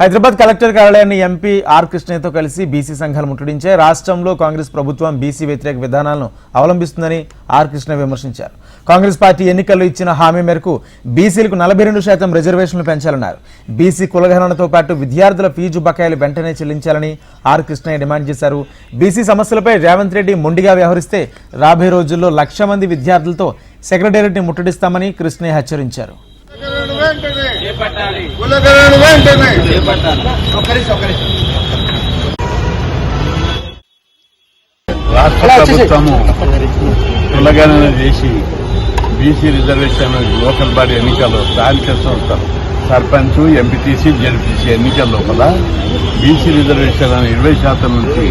Hyderabad collector కార్యాలయాన్ని MP R కృష్ణయ్యతో కలిసి బీసీ సంఘాలు ముట్టడించే రాష్ట్రంలో కాంగ్రెస్ ప్రభుత్వం బీసీ వ్యతిరేక విధానాలను అవలంబిస్తుందని ఆర్ కృష్ణ విమర్శించారు. కాంగ్రెస్ పార్టీ ఎన్నికల్లో ఇచ్చిన హామీ మేరకు బీసీలకు నలభై రెండు శాతం రిజర్వేషన్లు పెంచాలన్నారు. బీసీ కులగణనతో పాటు విద్యార్థుల ఫీజు బకాయిలు వెంటనే చెల్లించాలని ఆర్ కృష్ణయ్య డిమాండ్ చేశారు. బీసీ సమస్యలపై రేవంత్ రెడ్డి మొండిగా వ్యవహరిస్తే రాబోయే రోజుల్లో లక్ష మంది విద్యార్థులతో సెక్రటేరియట్ని ముట్టడిస్తామని కృష్ణయ్య హెచ్చరించారు. కులగణన వెంటనే. చేపట్టాలి. కులగణన వెంటనే. చేపట్టాలి. రాష్ట్ర ప్రభుత్వము కులగణన చేసి బీసీ రిజర్వేషన్ లోకల్ బాడీ ఎన్నికల్లో స్థానిక సంస్థలు సర్పంచ్ ఎంపీటీసీ జడ్పీసీ ఎన్నికల లోపల బీసీ రిజర్వేషన్ ఇరవై శాతం నుంచి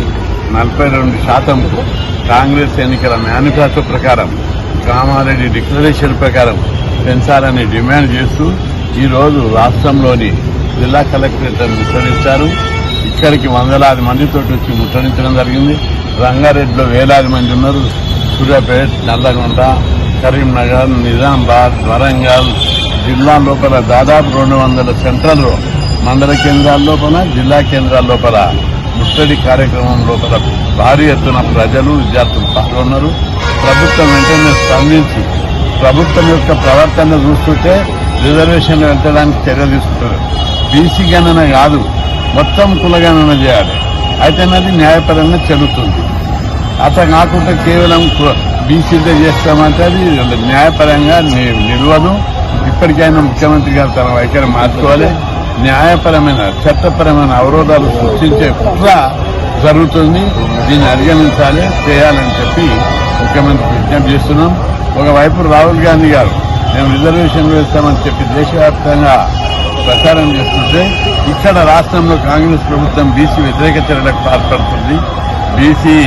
నలభై రెండు శాతంకు కాంగ్రెస్ ఎన్నికల మేనిఫెస్టో ప్రకారం కామారెడ్డి డిక్లరేషన్ ప్రకారం పెంచాలని డిమాండ్ చేస్తూ ఈరోజు రాష్ట్రంలోని జిల్లా కలెక్టరేట్ ముట్టడించారు. ఇక్కడికి వందలాది మందితో వచ్చి ముట్టడించడం జరిగింది. రంగారెడ్డిలో వేలాది మంది ఉన్నారు. సూర్యాపేట నల్లగొండ కరీంనగర్ నిజామాబాద్ వరంగల్ జిల్లా లోపల దాదాపు రెండు వందల సెంట్రల్ మండల కేంద్రాల లోపల జిల్లా కేంద్రాల లోపల ముట్టడి కార్యక్రమం లోపల భారీ ఎత్తున ప్రజలు విద్యార్థులు పాల్గొన్నారు. ప్రభుత్వం వెంటనే స్పందించి ప్రభుత్వం యొక్క ప్రవర్తన చూస్తుంటే రిజర్వేషన్లు పెట్టడానికి చర్యలు తీసుకుంటారు బీసీ గణన కాదు మొత్తం కులగణన చేయాలి. అయితే అది న్యాయపరంగా చెల్లుతుంది. అట్లా కాకుండా కేవలం బీసీలే చేస్తామంటే అది న్యాయపరంగా ని- నిలవదు. ఇప్పటికైనా ముఖ్యమంత్రి గారు తన వైఖరి మార్చుకోవాలి. న్యాయపరమైన చట్టపరమైన అవరోధాలు సృష్టించే కుట్ర జరుగుతుంది. దీన్ని అధిగమించాలి చేయాలని చెప్పి ముఖ్యమంత్రి విజ్ఞప్తి చేస్తున్నాం. ఒకవైపు రాహుల్ గాంధీ గారు మేము రిజర్వేషన్ వేస్తామని చెప్పి దేశవ్యాప్తంగా ప్రచారం చేస్తుంటే ఇక్కడ రాష్ట్రంలో కాంగ్రెస్ ప్రభుత్వం బీసీ వ్యతిరేక చర్యలకు పాల్పడుతుంది. బీసీ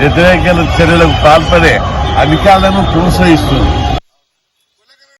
వ్యతిరేక చర్యలకు పాల్పడే అధికారులను ప్రోత్సహిస్తుంది.